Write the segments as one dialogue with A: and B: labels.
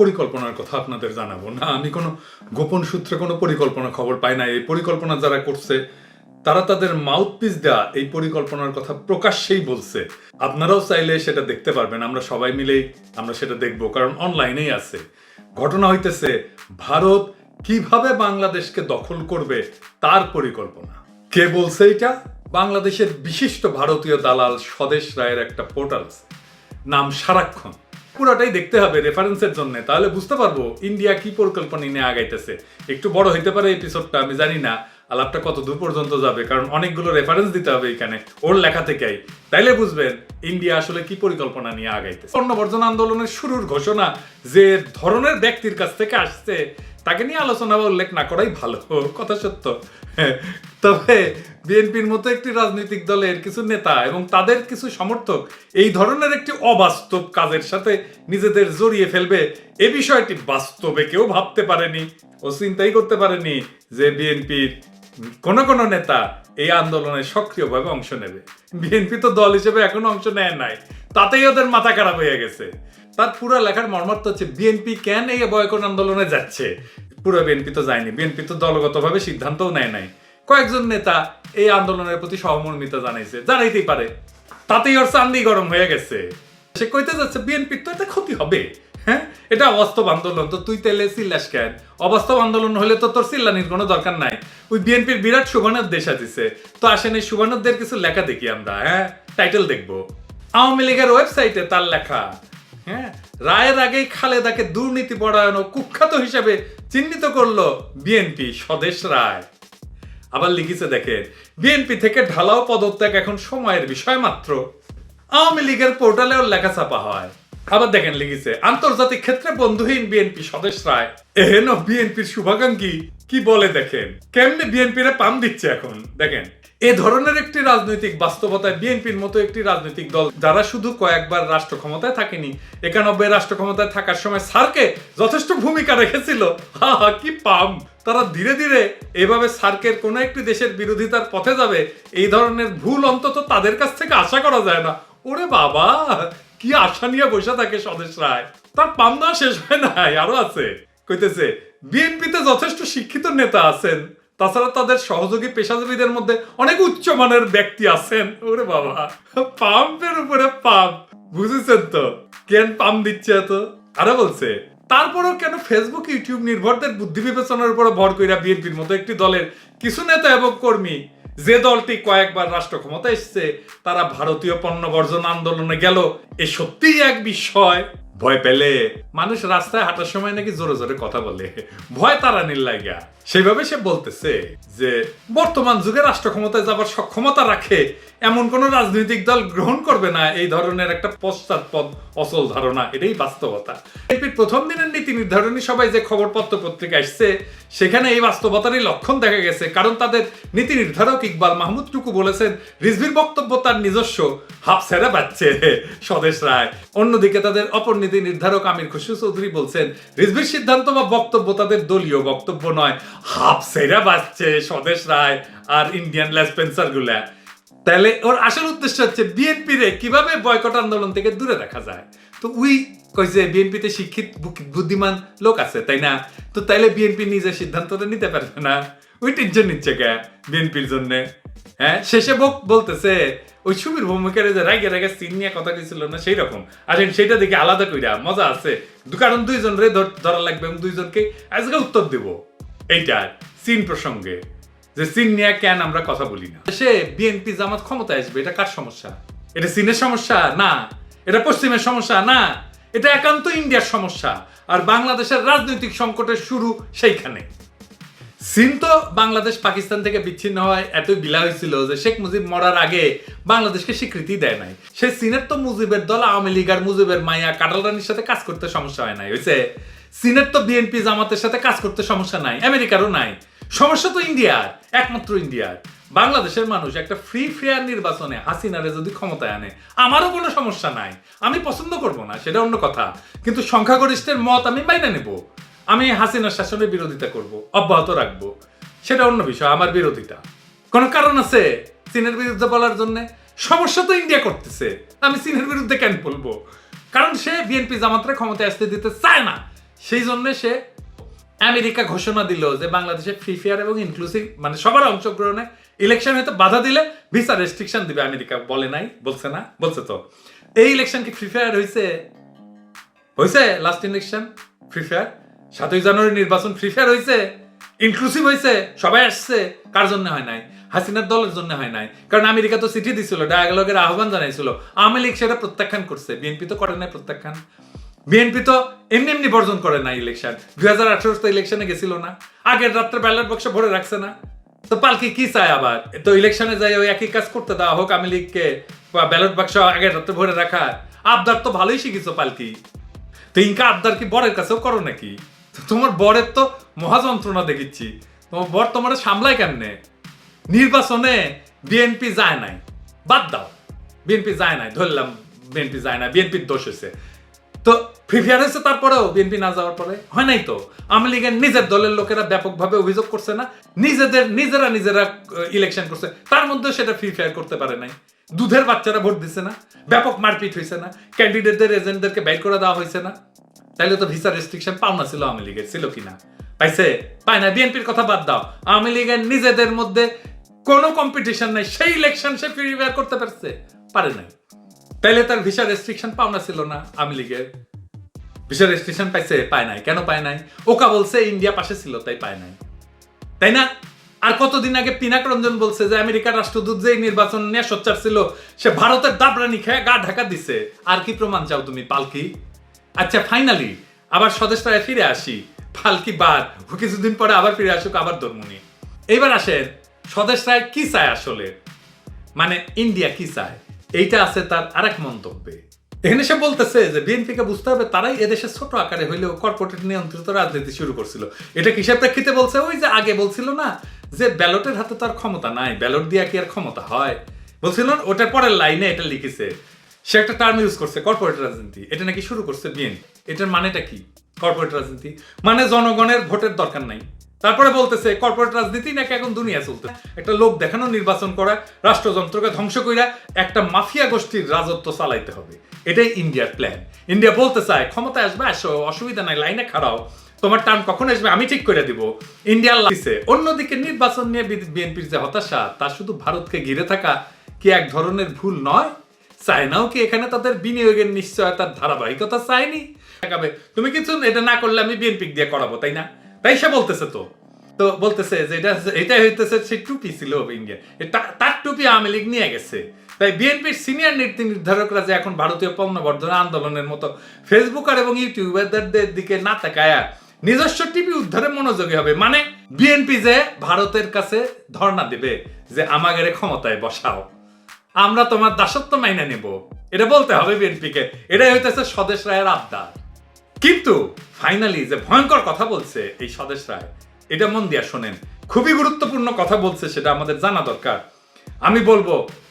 A: পরিকল্পনার কথা আপনাদের জানাব। না, আমি কোনো গোপন সূত্রে কোনো পরিকল্পনা খবর পাই না এই পরিকল্পনা যারা করছে, তারা তাদের মাউথপিস দেওয়া এই পরিকল্পনার কথা প্রকাশ্যেই বলছে। আপনারাও চাইলে সেটা দেখতে পারবেন। আমরা সবাই মিলেই আমরা সেটা দেখব, কারণ অনলাইনেই আছে। ঘটনা হইতেছে, ভারত কীভাবে বাংলাদেশকে দখল করবে তার পরিকল্পনা? কে বলছে এটা? বাংলাদেশের বিশিষ্ট ভারতীয় দালাল স্বদেশ রায়ের একটা পোর্টাল নাম সারাক্ষণ। পুরোটাই দেখতে হবে রেফারেন্সের জন্য। তাহলে বুঝতে পারব ইন্ডিয়া কি পরিকল্পনা নিয়ে আগাইতেছে। একটু বড় হইতে পারে এপিসোডটা আমি জানি না। আলাপটা কত দূর পর্যন্ত যাবে? কারণ অনেকগুলো রেফারেন্স দিতে হবে এখানে, ওর লেখা থেকেই। তাইলে বুঝবেন ইন্ডিয়া আসলে কি পরিকল্পনা নিয়ে আগাইতেছে? বর্জন আন্দোলনের শুরুর ঘোষণা যে ধরনের ব্যক্তির কাছ থেকে আসছে তাকে নিয়ে আলোচনা বা উল্লেখ না করাই ভালো, কথা সত্য। তবে বিএনপির মতো একটি রাজনৈতিক দলের কিছু নেতা এবং তাদের কিছু সমর্থক এই ধরনের একটি অবাস্তব কাজের সাথে নিজেদের জড়িয়ে ফেলবে, এ বিষয়টি বাস্তবে কেউ ভাবতে পারেনি ও চিন্তাই করতে পারেনি যে বিএনপির কোন কোন নেতা এই আন্দোলনে সক্রিয়ভাবে অংশ নেবে। বিএনপি তো দল হিসেবে এখনও অংশ নেয় নাই, তাতেই ওদের মাথা খারাপ হয়ে গেছে। তার পুরো লেখার মর্মার্থ হচ্ছে বিএনপি কেন এই বয়কট আন্দোলনে যাচ্ছে? পুরো বিএনপি তো যায়নি। বিএনপি তো দলগতভাবে সিদ্ধান্তও নেয় নাই। কয়েকজন নেতা এই আন্দোলনের প্রতি সহমর্মিতা জানাইছে। জানাইতেই পারে। তাতেই ওর চান্দি গরম হয়ে গেছে। সে কইতে যাচ্ছে বিএনপির তো এটা ক্ষতি হবে। হ্যাঁ? এটা অবাস্তব আন্দোলন। তো তুই তেলে চিল্লাস কেন? অবাস্তব আন্দোলন হলে তো তোর চিল্লানির কোনো দরকার নাই। ওই বিএনপির বিরাট সুবর্ণের দেশ দিছে তো আসেন এই সুবর্ণদের কিছু লেখা দেখি আমরা হ্যাঁ? টাইটেল দেখব। আওয়ামী লীগের ওয়েবসাইটে তার লেখা হ্যাঁ? রায়ের আগেই খালেদাকে দুর্নীতি পরায়ণ ও কুখ্যাত হিসেবে চিহ্নিত করল বিএনপি স্বদেশ রায়। আবার বিএনপি থেকে ঢালাও পদত্যাগ এখন সময়ের বিষয় মাত্র। আওয়ামী লীগের পোর্টালেও লেখা ছাপা হয়। আবার দেখেন, লিখেছে, আন্তর্জাতিক ক্ষেত্রে বন্ধুহীন বিএনপি স্বদেশ রায়। এহেন বিএনপির শুভাকাঙ্ক্ষী, কি বলে দেখেন? কেমনে বিএনপিরে পাম দিচ্ছে এখন? দেখেন এ ধরনের একটি রাজনৈতিক বাস্তবতায় বিএনপির মতো একটি রাজনৈতিক দল যারা শুধু কয়েকবার রাষ্ট্র ক্ষমতায় থাকেনি, একানব্বই রাষ্ট্র ক্ষমতায় থাকার সময় সার্কে যথেষ্ট ভূমিকা রেখেছিল। হা হা, কি পাম। তারা ধীরে ধীরে এভাবে সার্কের কোনো একটি দেশের বিরোধিতার পথে যাবে, এই ধরনের ভুল অন্তত তাদের কাছ থেকে আশা করা যায় না। ওরে বাবা, কি আশা নিয়ে বসে থাকে স্বদেশ রায়। তার পান্না শেষ হয় নাই, আরও আছে। কইতেছে, বিএনপিতে যথেষ্ট শিক্ষিত নেতা আছেন। তাছাড়া তাদের সহযোগী পেশাজীবীদের মধ্যে অনেক উচ্চমানের ব্যক্তি আছেন। ওরে বাবা, পাম্পের উপরে পাম্প। বুঝেছেন তো? কেন পাম্প দিচ্ছে এত? আরও বলছে, তারপরও কেন ফেসবুক ইউটিউব নির্ভরদের বুদ্ধি বিবেচনার উপর ভর কইরা বিএনপির মতো একটি দলের কিছু নেতা এবং কর্মী, যে দলটি কয়েকবার রাষ্ট্র ক্ষমতা এসছে, তারা ভারতীয় পণ্য বর্জন আন্দোলনে গেল। এ সত্যিই এক বিষয়। ভয় পেলে? মানুষ রাস্তায় হাঁটার সময় নাকি জোরে জোরে কথা বলে। ভয় তারা নির্লাগা সেইভাবে সে বলতেছে যে, বর্তমান যুগে রাষ্ট্র ক্ষমতায় যাবার সক্ষমতা রাখে, এমন কোন রাজনৈতিক দল গ্রহণ করবে না, এই ধরনের একটা পশ্চাৎপদ, অচল ধারণা, এটাই বাস্তবতা। বিএনপির প্রথম দিনের নীতি নির্ধারণী সবাই যে খবরপত্র পত্রিকা আসছে, সেখানে এই বাস্তবতারই লক্ষণ দেখা গেছে, কারণ তাদের নীতি নির্ধারক ইকবাল মাহমুদ টুকু বলেছেন, রিজভির বক্তব্য তার নিজস্ব, হাফ সেরা পাচ্ছে স্বদেশ রায়। অন্যদিকে তাদের অপর নীতি নির্ধারক আমির খুশরু চৌধুরী বলছেন, রিজভির সিদ্ধান্ত বা বক্তব্য তাদের দলীয় বক্তব্য নয় হাফ সেরা বাজছে স্বদেশ রায় আর ইন্ডিয়ানগুলা। তাহলে ওর আসল উদ্দেশ্য হচ্ছে বিএনপি রে কীভাবে বয়কট আন্দোলন থেকে দূরে যায়। তো উই কইছে বিএনপিতে শিক্ষিত বুদ্ধিমান লোক আছে, তাই না? তো তাইলে বিএনপি নিজে সিদ্ধান্তটা নিতে পারবে না। ওই টেনশন নিচ্ছে কে বিএনপির জন্য। হ্যাঁ শেষে বক বলতেছে, ওই সুবীর ভূমিকার যে রাগে রাগে সিন নিয়ে কথা দিছিল না সেই রকম। আসেন সেটা দেখে আলাদা কইরা মজা আছে। কারণ দুইজন রে ধর- ধরা লাগবে এবং দুইজনকে আজকে উত্তর দেব। এইটার সিন প্রসঙ্গে যে চীন নিয়ে কেন আমরা কথা বলি না। সে বিএনপি জামাত ক্ষমতায় আসবে এটা কার সমস্যা? এটা চীনের সমস্যা? না। এটা পশ্চিমের সমস্যা? না। এটা একান্ত ইন্ডিয়ার সমস্যা। আর বাংলাদেশের রাজনৈতিক সংকটের শুরু সেইখানে। চীন তো বাংলাদেশ পাকিস্তান থেকে বিচ্ছিন্ন হয় এতই বিলা হয়েছিল যে শেখ মুজিব মরার আগে বাংলাদেশকে স্বীকৃতি দেয় নাই। সে চীনের তো মুজিবের দল আওয়ামী লীগ আর মুজিবের মাইয়া কাটাল রানীর সাথে কাজ করতে সমস্যা হয় নাই হয়েছে? চীনের তো বিএনপি জামাতের সাথে কাজ করতে সমস্যা নাই, আমেরিকারও নাই। সমস্যা তো ইন্ডিয়ার, একমাত্র ইন্ডিয়ার। বাংলাদেশের মানুষ একটা ফ্রি ফেয়ার নির্বাচনে হাসিনারে যদি ক্ষমতায় আনে, আমারও কোনো সমস্যা নাই। আমি পছন্দ করব না, সেটা অন্য কথা। কিন্তু সংখ্যাগরিষ্ঠের মত আমি মাইনে নেব। আমি হাসিনার শাসনের বিরোধিতা করব, অব্যাহত রাখব। সেটা অন্য বিষয়, আমার বিরোধিতা। কোনো কারণ আছে চীনের বিরুদ্ধে বলার জন্য? সমস্যা তো ইন্ডিয়া করতেছে। আমি চীনের বিরুদ্ধে কেন বলব? কারণ সে বিএনপি জামাতরে ক্ষমতায় আসতে দিতে চায় না। সেই জন্য সে আমেরিকা ঘোষণা দিল যে বাংলাদেশে ফ্রি ফেয়ার এবং ইনক্লুসিভ মানে সবার অংশগ্রহণে ইলেকশন হয়তো বাধা দিলে ভিসা রেস্ট্রিকশন দিবে আমেরিকা। বলে নাই, বলছে না, বলছে তো। এই ইলেকশন কি ফ্রি ফায়ার হয়েছে হয়েছে লাস্ট ইলেকশন ফ্রি ফায়ার সাতই জানুয়ারি নির্বাচন ফ্রি ফায়ার হয়েছে ইনক্লুসিভ হয়েছে সবাই আসছে। কার জন্য হয় নাই? হাসিনার দলের জন্য হয় নাই। কারণ আমেরিকা তো চিঠি দিছিল ডায়ালগের আহ্বান জানাইছিল। আওয়ামী লীগ সেটা প্রত্যাখ্যান করছে, বিএনপি তো করে নাই প্রত্যাখ্যান। বিএনপি তো এমনি এমনি বর্জন করে না ইলেকশন দুই হাজার আঠারো তো ইলেকশনে গেছিল না। আগের রাত্রে ব্যালট বক্সে ভরে রাখছে না। তো পালকি কি চায় আবার? তো ইলেকশনে যাই ওই একই কাজ করতে দেওয়া হোক আমি লীগকে ব্যালট বাক্স আগের রাত্রে ভরে রাখা আবদার তো ভালোই শিখিছো পালকি। তো ইনকা আবদার কি বরের কাছেও করো নাকি? তোমার বরের তো মহাযন্ত্রণা দেখিচ্ছি। তোমার বর তোমার সামলায় কেমনে? নির্বাচনে বিএনপি যায় নাই। বাদ দাও। বিএনপি যায় নাই, ধরলাম বিএনপি যায় না বিএনপির দোষ হয়েছে। তো প্রিফেয়ার হয়েছে তারপরেও বিএনপি না যাওয়ার পরে? হয় নাই তো? আওয়ামী লীগের নিজের দলের লোকেরা ব্যাপকভাবে অভিযোগ করছে না? নিজেদের, নিজেরা নিজেরা ইলেকশন করছে। তার মধ্যে সেটা ফ্রি ফায়ার করতে পারে নাই। দুধের বাচ্চারা ভোট দিছে না। ব্যাপক মারপিট হয়েছে না। ক্যান্ডিডেটদের এজেন্টদেরকে বের করে দেওয়া হয়েছে না। তাইলে তো ভিসা রেস্ট্রিকশন পাওনা ছিল আওয়ামী লীগের, ছিল কিনা? পাইছে? পায় না বিএনপির কথা বাদ দাও। আওয়ামী লীগের নিজেদের মধ্যে কোনো কম্পিটিশন নাই। সেই ইলেকশন সে ফ্রি করতে পারছে? পারে নাই। তাইলে তার ভিসা রেস্ট্রিকশন পাওনা ছিল না আওয়ামী লীগের। ভিসা রেস্ট্রিকশন পাইছে, পায় নাই। কেন পায় নাই? ওকা বলছে, ইন্ডিয়া পাশে ছিল, তাই পায় নাই। তাই না? আর কতদিন আগে পিনাক রঞ্জন বলছে যে আমেরিকার রাষ্ট্রদূত যে নির্বাচন নিয়ে সোচ্চার ছিল, সে ভারতের দাবরানি খেয়ে গা ঢাকা দিছে। আর কি প্রমাণ চাও তুমি, পালকি? আচ্ছা ফাইনালি আবার স্বদেশটায় ফিরে আসি। পালকি বাদ, ও কিছুদিন পরে আবার ফিরে আসুক, আবার ধর্মনি এইবার আসেন স্বদেশ রায় কি চায় আসলে? মানে ইন্ডিয়া কি চায়? এইটা আছে তার আরেক মন্তব্যে। এখানে সে বলতেছে যে বিএনপিকে বুঝতে হবে, তারাই এদেশে ছোট আকারে হইলেও কর্পোরেট নিয়ন্ত্রিত রাজনীতি শুরু করছিল। এটা কিসের প্রেক্ষিতে বলছে? ওই যে আগে বলছিল না, যে ব্যালটের হাতে তার ক্ষমতা নাই, ব্যালট দিয়ে কি আর ক্ষমতা হয়? বলছিল ওটার পরের লাইনে এটা লিখেছে, সে একটা টার্ম ইউজ করছে, কর্পোরেট রাজনীতি। এটা নাকি শুরু করছে বিএনপি এটার মানেটা কি? কর্পোরেট রাজনীতি। মানে জনগণের ভোটের দরকার নাই। তারপরে বলতেছে কর্পোরেট রাজনীতি নাকি এখন দুনিয়া চলতে? একটা লোক দেখানো, নির্বাচন করা, রাষ্ট্রযন্ত্রকে ধ্বংস কইরা একটা মাফিয়া গোষ্ঠীর রাজত্ব চালাইতে হবে। এটাই ইন্ডিয়ার প্ল্যান ইন্ডিয়া বলতে চায়, ক্ষমতায় আসবে, আসো, অসুবিধা নাই, লাইনে খাড়াও। তোমার টার্ম কখন আসবে, আমি ঠিক করে দিব। ইন্ডিয়ার লাগছে অন্যদিকে নির্বাচন নিয়ে বিএনপির যে হতাশা, তা শুধু ভারতকে ঘিরে থাকা কি এক ধরনের ভুল নয়? চায়নাও কি এখানে তাদের বিনিয়োগের নিশ্চয়তার ধারাবাহিকতা চায়নি? তুমি কিছু এটা না করলে আমি বিএনপি দিয়ে করাবো, তাই না? তাই বলতেছে তো। তো বলতেছে যে এটা এটা হইতেছে সে টুপি ছিল ইন্ডিয়া তার টুপি আওয়ামী লীগ নিয়ে গেছে। তাই বিএনপির সিনিয়র নীতি নির্ধারকরা যে এখন ভারতীয় পণ্য বর্ধনা আন্দোলনের মতো ফেসবুকার এবং ইউটিউবারদের দিকে না তাকায়া নিজস্ব টিভি উদ্ধারে মনোযোগী হবে। মানে বিএনপি যে ভারতের কাছে ধর্ণা দেবে যে আমাদের ক্ষমতায় বসাও। আমরা তোমার দাসত্ব মাইনে নেব। এটা বলতে হবে বিএনপিকে। এটাই হইতেছে স্বদেশ রায়ের আবদার। কিন্তু ফাইনালি যে ভয়ঙ্কর কথা বলছে এই স্বদেশ রায়, এটা মন দিয়া শোনেন। খুবই গুরুত্বপূর্ণ কথা বলছে সেটা আমাদের জানা দরকার। আমি বলব,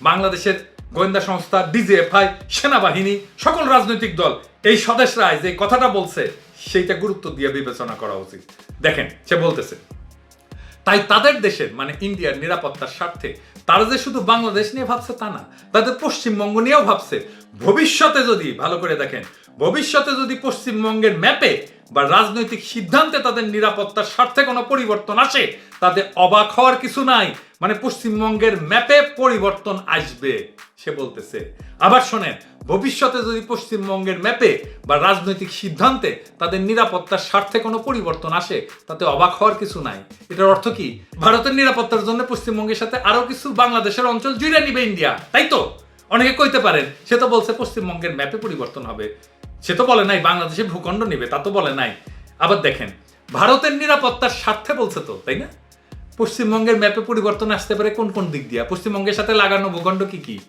A: বাংলাদেশের গোয়েন্দা সংস্থা, ডিজিএফআই, সেনাবাহিনী, সকল রাজনৈতিক দল, এই স্বদেশ রায় যে কথাটা বলছে, সেইটা গুরুত্ব দিয়ে বিবেচনা করা উচিত। দেখেন, সে বলতেছে, তাই তাদের দেশের মানে ইন্ডিয়ার নিরাপত্তার স্বার্থে, তারা যে শুধু বাংলাদেশ নিয়ে ভাবছে তা না, তাদের পশ্চিমবঙ্গ নিয়েও ভাবছে। ভবিষ্যতে যদি, ভালো করে দেখেন ভবিষ্যতে যদি পশ্চিমবঙ্গের ম্যাপে বা রাজনৈতিক সিদ্ধান্তে তাদের নিরাপত্তার স্বার্থে কোনো পরিবর্তন আসে তাদের অবাক হওয়ার কিছু নাই। মানে পশ্চিমবঙ্গের ম্যাপে পরিবর্তন আসবে, সে বলতেছে। আবার শোনেন, ভবিষ্যতে যদি পশ্চিমবঙ্গের ম্যাপে বা রাজনৈতিক সিদ্ধান্তে তাদের নিরাপত্তার স্বার্থে কোনো পরিবর্তন আসে, তাতে অবাক হওয়ার কিছু নাই। এটার অর্থ কি? ভারতের নিরাপত্তার জন্য পশ্চিমবঙ্গের সাথে আরও কিছু বাংলাদেশের অঞ্চল জুড়ে নিবে ইন্ডিয়া, তাই তো? অনেকে কইতে পারেন, সে তো বলছে পশ্চিমবঙ্গের ম্যাপে পরিবর্তন হবে। সে তো বলে নাই বাংলাদেশে ভূখণ্ড নিবে, তা তো বলে নাই। আবার দেখেন, ভারতের নিরাপত্তার স্বার্থে বলছে তো, তাই না? পশ্চিমবঙ্গের ম্যাপে পরিবর্তন আসতে পারে কোন কোন দিক দিয়া? পশ্চিমবঙ্গের সাথে লাগানো ভূখণ্ড কি কি?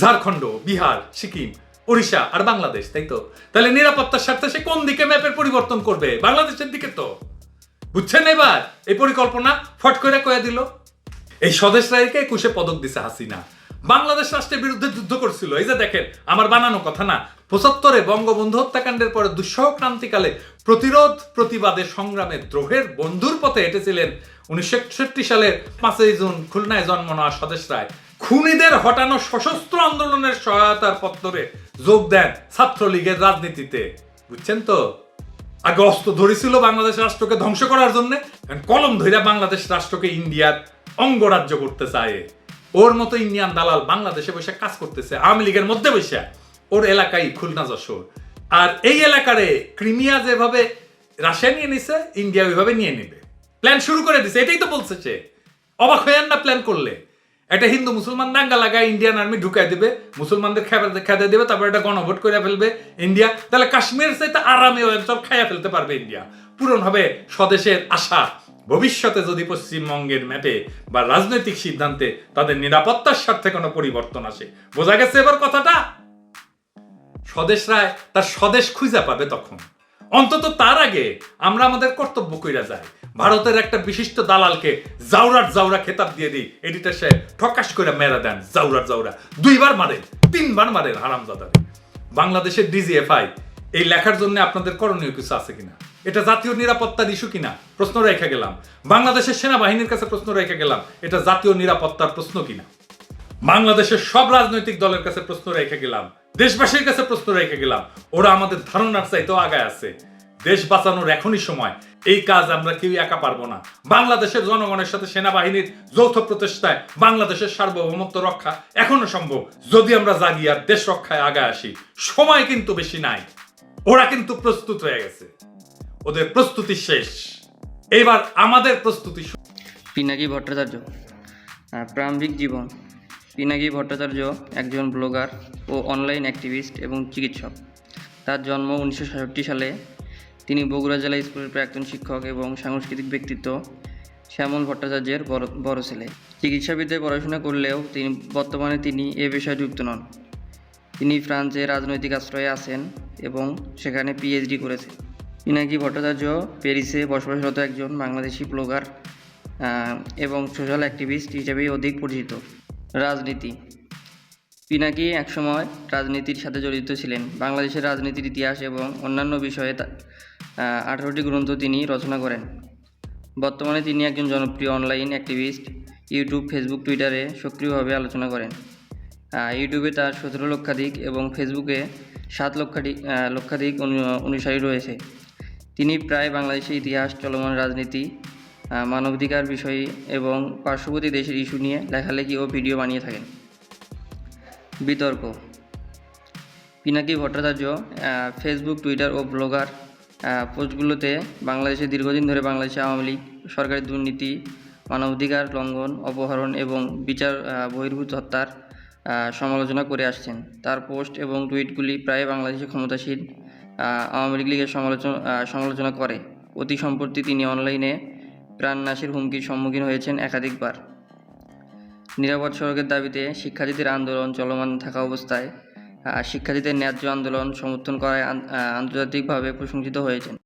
A: ঝাড়খণ্ড, বিহার, সিকিম উড়িষ্যা আর বাংলাদেশ, তাই তো? তাহলে নিরাপত্তার স্বার্থে সে কোন দিকে ম্যাপের পরিবর্তন করবে? বাংলাদেশের দিকে তো। বুঝছেন এবার? এই পরিকল্পনা ফট করে কয়ে দিল। এই স্বদেশ রায়কে একুশে পদক দিছে হাসিনা। বাংলাদেশ রাষ্ট্রের বিরুদ্ধে যুদ্ধ করছিল। এই যে দেখেন, আমার বানানো কথা না পঁচাত্তরে বঙ্গবন্ধু হত্যাকাণ্ডের পরে দুঃসহ ক্রান্তিকালে প্রতিরোধ প্রতিবাদে সংগ্রামে দ্রোহের বন্ধুর পথে হেঁটেছিলেন উনিশশো একষট্টি সালের পাঁচই জুন খুলনায় জন্ম নেওয়া স্বদেশ রায়। খুনিদের হটানো সশস্ত্র আন্দোলনের সহায়তার পত্তরে যোগ দেন ছাত্রলীগের রাজনীতিতে। বুঝছেন তো? আগে অস্ত্র ধরেছিল বাংলাদেশ রাষ্ট্রকে ধ্বংস করার জন্য কলম ধইরা বাংলাদেশ রাষ্ট্রকে ইন্ডিয়ার অঙ্গরাজ্য করতে চায়। ওর মতো ইন্ডিয়ান দালাল বাংলাদেশে বসে কাজ করতেছে, আওয়ামী লীগের মধ্যে বসে। ওর এলাকায় খুলনা যশোর। আর এই এলাকারে ক্রিমিয়া যেভাবে রাশিয়া নিয়ে নিছে, ইন্ডিয়া ওইভাবে নিয়ে নেবে। প্ল্যান শুরু করে দিছে, এটাই তো বলছে সে। অবাক হয়ে না প্ল্যান করলে। একটা হিন্দু মুসলমান দাঙ্গা লাগায় ইন্ডিয়ান আর্মি ঢুকাই দেবে, মুসলমানদের খেতে দেবে, তারপর এটা গণভোট করে ফেলবে ইন্ডিয়া তাহলে কাশ্মীর চাইতে আরামে ওই অঞ্চল খাইয়া ফেলতে পারবে ইন্ডিয়া পূরণ হবে স্বদেশের আশা। ভবিষ্যতে যদি পশ্চিমবঙ্গের ম্যাপে বা রাজনৈতিক সিদ্ধান্তে তাদের নিরাপত্তার স্বার্থে কোনো পরিবর্তন আসে। বোঝা গেছে এবার কথাটা? স্বদেশ রায় তার স্বদেশ খুঁজে পাবে তখন। অন্তত তার আগে আমরা আমাদের কর্তব্য কইরা যাই। ভারতের একটা বিশিষ্ট দালালকে জাউরার জাউরা খেতাব দিয়ে দিই। এডিটার সাহেব ঠকাস করে মেরা দেন জাউরার জাউরা দুইবার মারেন তিনবার মারেন হারামজাদারে। বাংলাদেশের ডিজিএফআই, এই লেখার জন্য আপনাদের করণীয় কিছু আছে কিনা? এটা জাতীয় নিরাপত্তার ইস্যু কিনা? প্রশ্ন রেখে গেলাম। বাংলাদেশের সেনাবাহিনীর কাছে প্রশ্ন রেখে গেলাম, এটা জাতীয় নিরাপত্তার প্রশ্ন কিনা? বাংলাদেশের সব রাজনৈতিক দলের কাছে প্রশ্ন রেখে গেলাম দেশবাসীর কাছে প্রশ্ন রেখে গেলাম, ওরা আমাদের ধারণার চাইতেও আগায় আছে। দেশ বাঁচানোর এখনই সময়, এই কাজ আমরা কেউ একা পারব না। বাংলাদেশের জনগণের সাথে সেনাবাহিনীর যৌথ প্রচেষ্টায় বাংলাদেশের সার্বভৌমত্ব রক্ষা এখনও সম্ভব, যদি আমরা জাগি আর দেশ রক্ষায় আগায় আসি। সময় কিন্তু বেশি নাই। ওরা কিন্তু প্রস্তুত হয়ে গেছে। ওদের প্রস্তুতি শেষ। এবার আমাদের প্রস্তুতি।
B: পিনাকি ভট্টাচার্য প্রারম্ভিক জীবন। পিনাকি ভট্টাচার্য একজন ব্লগার ও অনলাইন অ্যাক্টিভিস্ট এবং চিকিৎসক। তার জন্ম উনিশশো সাতষট্টি সালে। তিনি বগুড়া জেলা স্কুলের প্রাক্তন শিক্ষক এবং সাংস্কৃতিক ব্যক্তিত্ব শ্যামল ভট্টাচার্যের বড় বড় ছেলে। চিকিৎসাবিদ্যায় পড়াশোনা করলেও তিনি, বর্তমানে তিনি এ বিষয়ে যুক্ত নন। তিনি ফ্রান্সে রাজনৈতিক আশ্রয়ে আছেন এবং সেখানে পিএইচডি করেছেন পিনাকি ভট্টাচার্য প্যারিসে বসবাসরত একজন বাংলাদেশি ব্লগার এবং সোশ্যাল অ্যাক্টিভিস্ট হিসেবেই অধিক পরিচিত। রাজনীতি। পিনাকি একসময় রাজনীতির সাথে জড়িত ছিলেন। বাংলাদেশের রাজনীতির ইতিহাস এবং অন্যান্য বিষয়ে আঠারোটি গ্রন্থ তিনি রচনা করেন। বর্তমানে তিনি একজন জনপ্রিয় অনলাইন অ্যাক্টিভিস্ট, ইউটিউব, ফেসবুক, টুইটারে সক্রিয়ভাবে আলোচনা করেন। ইউটিউবে তার সতেরো লক্ষাধিক এবং ফেসবুকে সাত লক্ষাধিক লক্ষাধিক অনু- অনুসারী রয়েছে। তিনি প্রায় বাংলাদেশের ইতিহাস, চলমান রাজনীতি মানবাধিকার বিষয় এবং পার্শ্ববর্তী দেশের ইস্যু নিয়ে লেখালেখি ও ভিডিও বানিয়ে থাকেন। বিতর্ক। পিনাকি ভট্টাচার্য ফেসবুক টুইটার ও ব্লগার পোস্টগুলোতে বাংলাদেশে দীর্ঘদিন ধরে বাংলাদেশে আওয়ামী লীগ সরকারি দুর্নীতি, মানবাধিকার লঙ্ঘন, অপহরণ এবং বিচার বহির্ভূত হত্যার সমালোচনা করে আসছেন। তার পোস্ট এবং টুইটগুলি প্রায় বাংলাদেশে ক্ষমতাসীন আওয়ামী লীগ লীগের সমালোচনা সমালোচনা করে। অতি সম্প্রতি তিনি অনলাইনে প্রাণনাশের হুমকির সম্মুখীন হয়েছেন একাধিকবার। নিরাপদ সড়কের দাবিতে শিক্ষার্থীদের আন্দোলন চলমান থাকা অবস্থায় শিক্ষার্থীদের ন্যায্য আন্দোলন সমর্থন করায় আন্তর্জাতিকভাবে প্রশংসিত হয়েছেন।